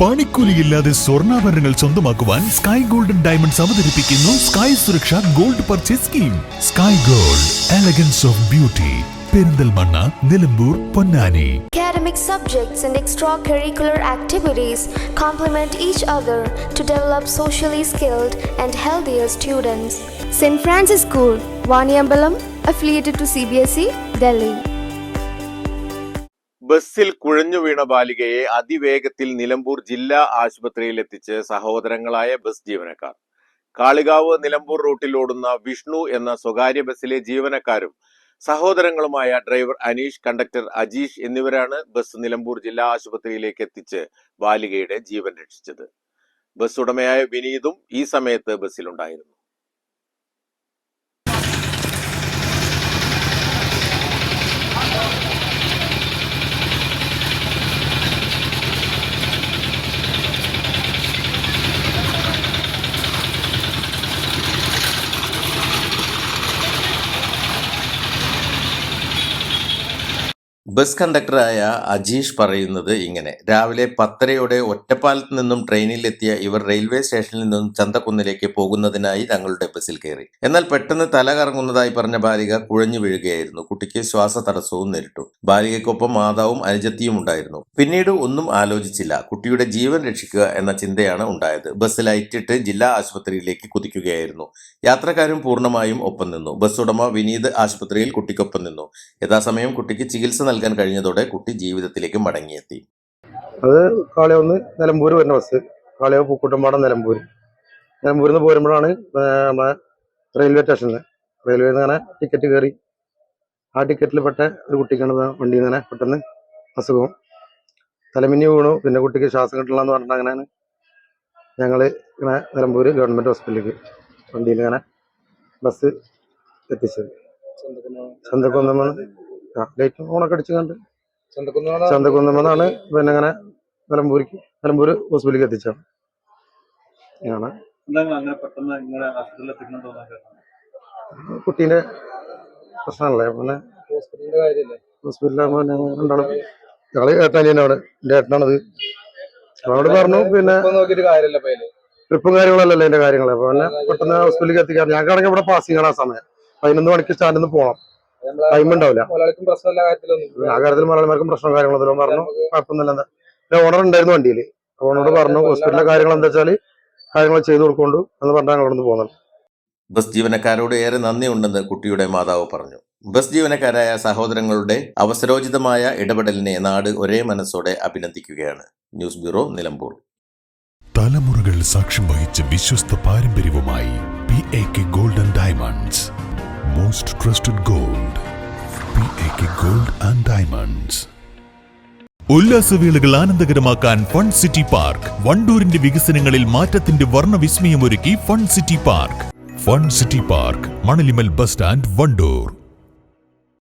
പണിക്കൂലിയില്ലാതെ സ്വർണാഭരണങ്ങൾ സ്വന്തമാക്കുവാൻ sky golden diamonds അവതരിപ്പിക്കുന്നു sky Suraksha gold purchase scheme sky gold elegance of beauty Perinthalmanna Nilambur Ponnani Academic subjects and extracurricular activities complement each other to develop socially skilled and healthier students. St. Francis School, Vaniambalam, affiliated to CBSE, Delhi. ബസ്സിൽ കുഴഞ്ഞു വീണ ബാലികയെ അതിവേഗത്തിൽ നിലമ്പൂർ ജില്ലാ ആശുപത്രിയിൽ എത്തിച്ച് സഹോദരങ്ങളായ bus ജീവനക്കാർ. കാളികാവ് നിലമ്പൂർ റൂട്ടിൽ ഓടുന്ന വിഷ്ണു എന്ന സ്വകാര്യ ബസ്സിലെ ജീവനക്കാരും സഹോദരങ്ങളുമായ ഡ്രൈവർ അനീഷ് കണ്ടക്ടർ അജീഷ് എന്നിവരാണ് ബസ് നിലമ്പൂർ ജില്ലാ ആശുപത്രിയിലേക്ക് എത്തിച്ച് ബാലികയുടെ ജീവൻ രക്ഷിച്ചത്. ബസ് ഉടമയായ വിനീതും ഈ സമയത്ത് ബസ്സിലുണ്ടായിരുന്നു. ബസ് കണ്ടക്ടറായ അജീഷ് പറയുന്നത് ഇങ്ങനെ. രാവിലെ പത്തരയോടെ ഒറ്റപ്പാലത്ത് നിന്നും ട്രെയിനിലെത്തിയ ഇവർ റെയിൽവേ സ്റ്റേഷനിൽ നിന്നും ചന്തക്കുന്നിലേക്ക് പോകുന്നതിനായി തങ്ങളുടെ ബസ്സിൽ കയറി. എന്നാൽ പെട്ടെന്ന് തല കറങ്ങുന്നതായി പറഞ്ഞ ബാലിക കുഴഞ്ഞു വീഴുകയായിരുന്നു. കുട്ടിക്ക് ശ്വാസ തടസ്സവും നേരിട്ടു. ബാലികയ്ക്കൊപ്പം മാതാവും അനുജത്തിയും ഉണ്ടായിരുന്നു. പിന്നീട് ഒന്നും ആലോചിച്ചില്ല. കുട്ടിയുടെ ജീവൻ രക്ഷിക്കുക എന്ന ചിന്തയാണ് ഉണ്ടായത്. ബസ് ലൈറ്റിട്ട് ജില്ലാ ആശുപത്രിയിലേക്ക് കുതിക്കുകയായിരുന്നു. യാത്രക്കാരും പൂർണമായും ഒപ്പം നിന്നു. ബസ് ഉടമ വിനീത് ആശുപത്രിയിൽ കുട്ടിക്കൊപ്പം നിന്നു. യഥാസമയം കുട്ടിക്ക് ചികിത്സ നൽകാൻ കഴിഞ്ഞതോടെ കുട്ടി ജീവിതത്തിലേക്ക് മടങ്ങിയെത്തി. അത് കാളിയൊന്ന് നിലമ്പൂർ വരുന്ന ബസ് കാളിയോ പൂക്കുട്ടമ്പാടം നിലമ്പൂർ നിലമ്പൂരിൽ നിന്ന് പോരുമ്പോഴാണ് നമ്മളെ റെയിൽവേ സ്റ്റേഷനിൽ റെയിൽവേയിൽ നിന്ന് അങ്ങനെ ടിക്കറ്റ് കയറി ആ ടിക്കറ്റിൽ പെട്ട ഒരു കുട്ടിക്കാണ് വണ്ടി വണ്ടിയിൽ നിന്ന് പെട്ടെന്ന് അസുഖം തലമിന്നി വീണു. പിന്നെ കുട്ടിക്ക് ശ്വാസം കിട്ടില്ല എന്ന് പറഞ്ഞിട്ട് അങ്ങനെ ഞങ്ങൾ ഇങ്ങനെ നിലമ്പൂർ ഗവൺമെന്റ് ഹോസ്പിറ്റലിലേക്ക് വണ്ടിയിൽ ഇങ്ങനെ ബസ് എത്തിച്ചത്. ചന്തക്കുന്നമ്മ ആ ലൈറ്റ് ഓണൊക്കെ അടിച്ചുകൊണ്ട് കണ്ട് ചന്തക്കുന്നമ്മന്നാണ് പിന്നെ അങ്ങനെ നിലമ്പൂർക്ക് നിലമ്പൂർ ഹോസ്പിറ്റലിലേക്ക് എത്തിച്ചാണ് പെട്ടെന്ന് ഇങ്ങനെ കുട്ടീന്റെ പ്രശ്നമല്ലേ പിന്നെ ഹോസ്പിറ്റലിലാകുമ്പോൾ ഞങ്ങൾ രണ്ടാളും ഞങ്ങൾ ഏട്ടനിയനെ അവിടെ. എന്റെ ഏട്ടനാണത്. അവനോട് പറഞ്ഞു പിന്നെ ട്രിപ്പും കാര്യങ്ങളല്ലല്ലോ അതിന്റെ കാര്യങ്ങൾ അപ്പൊ പിന്നെ പെട്ടെന്ന് ഹോസ്പിറ്റലിലേക്ക് എത്തിക്കാൻ. ഞങ്ങൾക്കാണെങ്കിൽ ഇവിടെ പാസിംഗ് ആണ് ആ സമയം. പതിനൊന്ന് മണിക്ക് സ്റ്റാൻഡിൽ നിന്ന് പോകണം ടൈം ഉണ്ടാവില്ല ആ കാര്യത്തിൽ മലയാളിമാർക്കും പ്രശ്നം കാര്യങ്ങളൊന്നും പറഞ്ഞു കുഴപ്പമൊന്നുമില്ല പിന്നെ ഓണർ ഉണ്ടായിരുന്നു വണ്ടിയിൽ ഓണറോട് പറഞ്ഞു ഹോസ്പിറ്റലിലെ കാര്യങ്ങൾ എന്താ വെച്ചാൽ കാര്യങ്ങൾ ചെയ്തു കൊടുക്കൊണ്ടു എന്ന് പറഞ്ഞാൽ ഞങ്ങളോട് പോകുന്നത് ബസ് ജീവനക്കാരോട് ഏറെ നന്ദിയുണ്ടെന്ന് കുട്ടിയുടെ മാതാവ് പറഞ്ഞു. ബസ് ജീവനക്കാരായ സഹോദരങ്ങളുടെ അവസരോചിതമായ ഇടപെടലിനെ നാട് ഒരേ മനസ്സോടെ അഭിനന്ദിക്കുകയാണ്. News bureau Nilambur. തലമുറകൾ സാക്ഷ്യം വഹിച്ച വിശ്വസ്ത പാരമ്പര്യവുമായി most trusted gold P A K gold and diamonds ഉല്ലാസവേളകൾ ആനന്ദകരമാക്കാൻ ഫൺ സിറ്റി പാർക്ക് വണ്ടൂരിന്റെ വികസനങ്ങളിൽ മാറ്റത്തിന്റെ വർണവിസ്മയമൊരുക്കി fun city park fun city park Manalimal bus stand Wandoor.